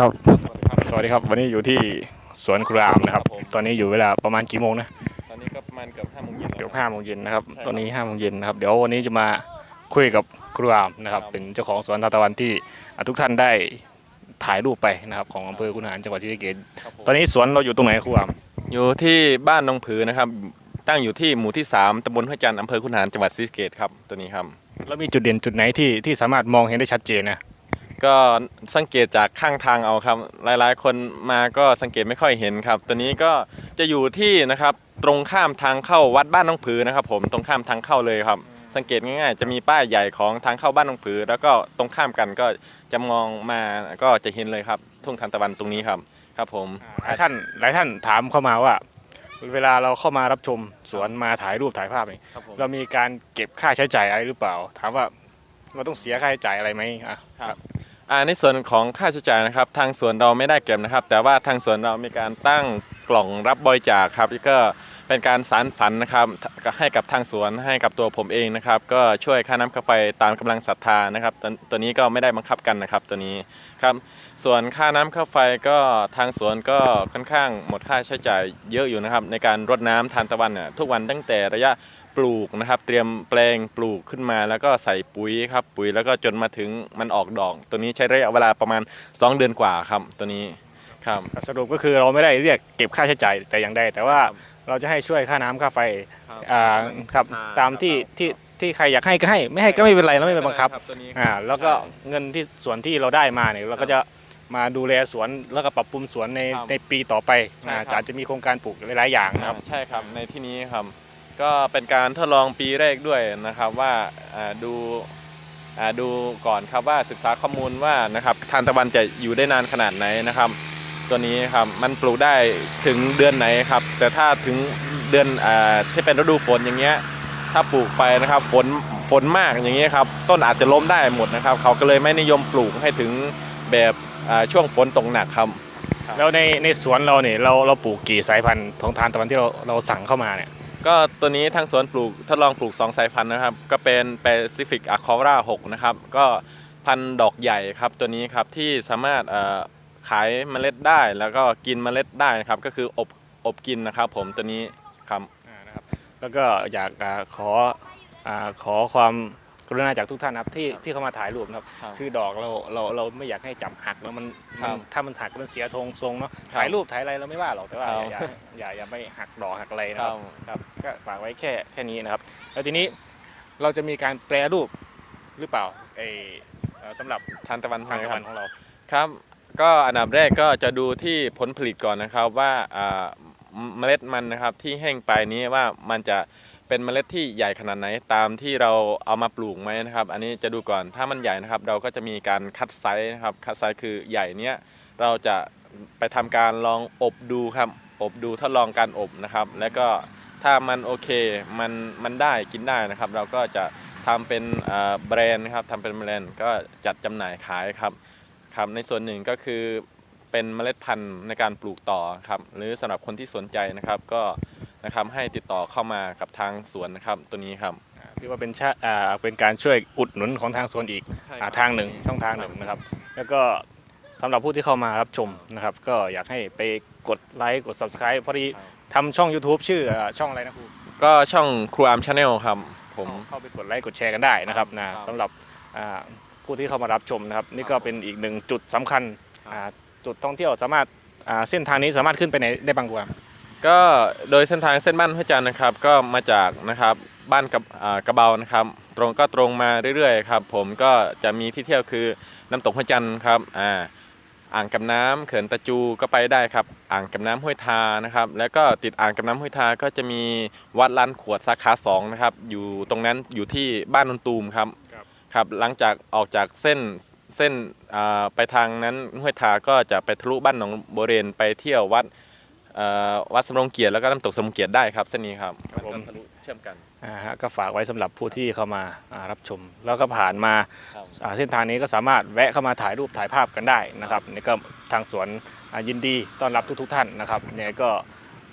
ครับ สวัสดีครับ วันนี้อยู่ที่สวนครามนะครับครับผมตอนนี้อยู่เวลาประมาณกี่โมงนะ ตอนนี้ก็ประมาณเกือบห้าโมงเย็นเดี๋ยวแล้วห้าโมงเย็นนะครับใช่ครับ ตอนนี้ห้าโมงเย็นนะครับ เดี๋ยววันนี้จะมาคุยกับครามนะครับครับ เป็นเจ้าของสวนทานตะวันที่อะทุกท่านได้ถ่ายรูปไปนะครับ ของอำเภอคุนหารจังหวัดศรีสะเกษครับผมตอนนี้สวนเราอยู่ตรงไหนครามอยู่ที่บ้านหนองผือนะครับ ตั้งอยู่ที่หมู่ที่ 3ตำบลห้วยจันทร์อำเภอคุนหารจังหวัดศรีสะเกษครับตัวนี้ครับ แล้วมีจุดเด่นจุดไหนที่ที่สามารถมองเห็นได้ชัดเจนนะ ก็สังเกตจากข้างทางเอาครับ หลายๆ คนมาก็สังเกตไม่ค่อยเห็นครับ ตัวนี้ก็จะอยู่ที่นะครับตรงข้ามทางเข้าวัดบ้านหน้องผือนะครับ ผมตรงข้ามทางเข้าเลยครับ สังเกตง่ายๆ จะมีป้ายใหญ่ของทางเข้าบ้านหน้องผือ แล้วก็ตรงข้ามกันก็จะมองมาก็จะเห็นเลยครับ ทุ่งทานตะวันตรงนี้ครับครับผมหลายท่านหลายท่านถามเข้ามาว่า เวลาเราเข้ามารับชมสวนมาถ่ายรูปถ่ายภาพนี่ครับผม เรามีการเก็บค่าใช้จ่ายอะไรหรือเปล่า ถามว่าเราต้องเสียค่าใช้จ่ายอะไรไหมอะครับ อ่าในส่วนของค่าใช้จ่ายนะครับ ทางสวนเราไม่ได้เก็บนะครับ แต่ว่าทางสวนเรามีการตั้งกล่องรับบริจาคครับก็เป็นการสารฝันนะครับให้กับทางสวนให้กับตัวผมเองนะครับ ก็ช่วยค่าน้ำค่าไฟตามกำลังศรัทธานะครับตัวตัวนี้ก็ไม่ได้บังคับกันนะครับตัวนี้ครับ ส่วนค่าน้ำค่าไฟก็ทางสวนก็ค่อนข้างหมดค่าใช้จ่ายเยอะอยู่นะครับ ในการรดน้ำทานตะวันเนี่ยทุกวันตั้งแต่ระยะ ปลูกนะครับ เตรียมแปลงปลูกขึ้นมา แล้วก็ใส่ปุ๋ยครับ ปุ๋ยแล้วก็จนมาถึงมันออกดอก ตัวนี้ใช้ระยะเวลาประมาณ 2 เดือนกว่าครับตัวนี้ครับสรุปก็คือเราไม่ได้เรียกเก็บค่าใช้จ่ายแต่อย่างใดแต่ว่าเราจะให้ช่วยค่าน้ำค่าไฟอ่าครับตามที่ที่ที่ใครอยากให้ก็ให้ ไม่ให้ก็ไม่เป็นไรเราไม่เป็นบังคับตัวนี้อ่าแล้วก็เงินที่ส่วนที่เราได้มาเนี่ยเราก็จะมาดูแลสวนแล้วก็ปรับปรุงสวนในครับในปีต่อไปใช่อ่าครับอาจจะมีโครงการปลูกหลายๆอย่างนะครับ อ่าใช่ครับในที่นี้ครับ ก็เป็นการทดลองปีแรกด้วยนะครับว่าดูดูก่อนครับว่าศึกษาข้อมูลว่านะครับทานตะวันจะอยู่ได้นานขนาดไหนนะครับ ตัวนี้ครับมันปลูกได้ถึงเดือนไหนครับ แต่ถ้าถึงเดือนอที่เป็นฤดูฝนอย่างเงี้ยถ้าปลูกไปนะครับฝนฝนมากอย่างเงี้ยครับต้นอาจจะล้มได้หมดนะครับ เขาก็เลยไม่นิยมปลูกให้ถึงแบบช่วงฝนตกหนักครับแล้วในในสวนเราเนี่ยเราเราปลูกกี่สายพันธุ์ของทานตะวันที่เราเราสั่งเข้ามาเนี่ย ก็ตัวนี้ทางสวนปลูกทดลองปลูก 2 สายพันธุ์นะครับ ก็เป็น Pacific a c o r a 6 นะครับ ก็พันธุ์ดอกใหญ่ครับตัวนี้ครับที่สามารถขายเมล็ดได้แล้วก็กินเมล็ดได้นะครับ ก็คืออบอบกินนะครับ ผมตัวนี้ครับ แล้วก็อยากขออขอความ กรุณาจากทุกท่านนะครับที่ที่เข้ามาถ่ายรูปนะครับ ครับคือดอกเราเราเราไม่อยากให้จับหักแล้วมันครับ มันถ้ามันหักมันเสียทรงทรงเนาะครับถ่ายรูปถ่ายอะไรเราไม่ว่าหรอกแต่ว่าครับอย่าอย่าอย่าไปหักดอกหักอะไรนะคครัรับบ ครับก็ฝากไว้แค่แค่นี้นะครับแล้วทีนี้เราจะมีการแปรรูปหรือเปล่าไอเอ่อสำหรับทานตะวันทางไทยตะควัรับนของเรา ครับ ก็อันดับแรกก็จะดูที่ผลผลิตก่อนนะครับว่าอ่าเมล็ดมันนะครับที่แห้งไปนี้ว่ามันจะ เป็นเมล็ดที่ใหญ่ขนาดไหนตามที่เราเอามาปลูกไหมนะครับ อันนี้จะดูก่อนถ้ามันใหญ่นะครับ เราก็จะมีการคัดไซส์นะครับคัดไซส์คือใหญ่เนี้ยเราจะไปทำการลองอบดูครับ อบดูทดลองการอบนะครับ แล้วก็ถ้ามันโอเคมันมันได้กินได้นะครับ เราก็จะทำเป็นแบรนด์นะครับทำเป็นแบรนด์ก็จัดจำหน่ายขายครับครับ ในส่วนหนึ่งก็คือเป็นเมล็ดพันธุ์ในการปลูกต่อครับ หรือสำหรับคนที่สนใจนะครับก็ นะครับให้ติดต่อเข้ามากับทางสวนนะครับตัวนี้ครับถือว่าเป็นชาอ่าเป็นการช่วยอุดหนุนของทางสวนอีกอ่าทางหนึ่งช่องทางหนึ่งนะครับ แล้วก็สำหรับผู้ที่เข้ามารับชมนะครับ ก็อยากให้ไปกดไลค์กด subscribe พอดีทำช่อง YouTube ชื่ออ่าช่องอะไรนะครูก็ช่องครูอาร์มชาแนลครับผม เข้าไปกดไลค์กดแชร์กันได้นะครับนะครับสำหรับอ่าผู้ที่เข้ามารับชมนะครับ นี่ก็เป็นอีกหนึ่งจุดสำคัญครับ อ่าจุดท่องเที่ยวสามารถอ่าเส้นทางนี้สามารถขึ้นไปไหนได้บ้างกว่า ก็โดยเส้นทางเส้นบ้านห้วยจันทร์นะครับ ก็มาจากนะครับบ้านกับอ่ากระเบานะครับ ตรงก็ตรงมาเรื่อยๆครับ ผมก็จะมีที่เที่ยวคือน้ำตกห้วยจันทร์ครับอ่าอ่างกับน้ำเขื่อนตะจูก็ไปได้ครับ อ่างกับน้ำห้วยทานะครับ แล้วก็ติดอ่างกับน้ำห้วยทาก็จะมีวัดลานขวดสาขาสองนะครับ อยู่ตรงนั้นอยู่ที่บ้านนนตูมครับครับครับหลังจากออกจากเส้นเส้นอ่าไปทางนั้นห้วยทาก็จะไปทะลุบ้านหนองโบเรนไปเที่ยววัดเอ่อ วัดสำโรงเกียรติแล้วก็น้ำตกสำโรงเกียรติได้ครับเส้นนี้ครับครับผมนก็ทะลุเชื่อมกันอ่าฮะก็ฝากไว้สำหรับผู้ที่เข้ามาอ่ารับชม แล้วก็ผ่านมาครับ อ่าเส้นทางนี้ก็สามารถแวะเข้ามาถ่ายรูปถ่ายภาพกันได้นะครับนี่ก็ทางสวนอ่ายินดีต้อนรับทุก ๆ ท่านนะครับยังไงก็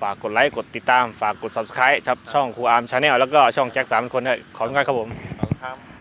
ฝากกดไลค์กดติดตามฝากกด subscribe ครับช่องครูอาร์มชาแนลแล้วก็ช่องแจ็คสามคนด้วยขอบคุณครับผม ขอบคุณครับ